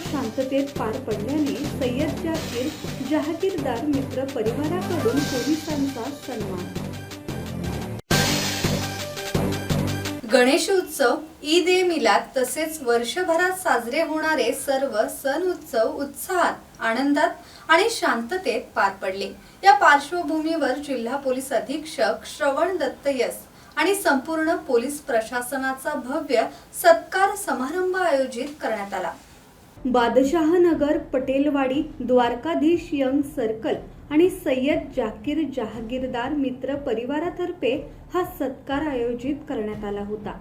शांततेत पार पडल्याने सय्यद जाकीर जहागीरदार मित्र परिवाराकडून पोलिसांचा सन्मान. गणेश उत्सव ईद ए मिलाद तसेच वर्षभरात साजरे होणारे सर्व सण उत्सव उत्साहात आनंदात आणि शांततेत पार पडले. या पार्श्वभूमीवर जिल्हा पोलीस अधीक्षक श्रवण दत्त यस आणि संपूर्ण पोलीस प्रशासनाचा भव्य सत्कार समारंभ आयोजित करण्यात आला. बादशहानगर पटेलवाडी द्वारकाधीश यंग सर्कल आणि सय्यद जाकीर जहागीरदार मित्र परिवारातर्फे हा सत्कार आयोजित करण्यात आला होता.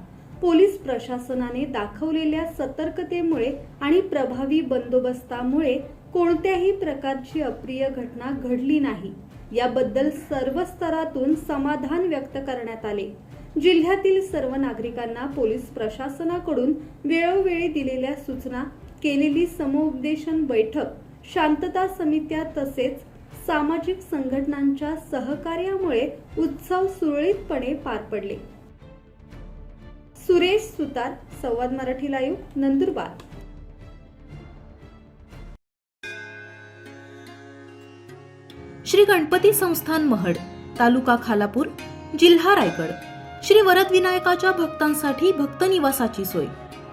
पोलीस प्रशासनाने दाखवलेल्या सतर्कतेमुळे आणि प्रभावी बंदोबस्तामुळे कोणत्याही प्रकारची अप्रिय घटना घडली नाही. याबद्दल सर्व स्तरातून समाधान व्यक्त करण्यात आले. जिल्ह्यातील सर्व नागरिकांना पोलीस प्रशासनाकडून वेळोवेळी दिलेल्या सूचना केलेली समुपदेशन बैठक शांतता समित्या तसेच सामाजिक संघटनांच्या सहकार्यामुळे उत्सव सुरळीतपणे पार पडले. सुरेश सुतार संवाद मराठी लाईव्ह नंदुरबार. श्री गणपती संस्थान महड तालुका खालापूर जिल्हा रायगड. श्री वरदविनायकाच्या भक्तांसाठी भक्त निवासाची सोय.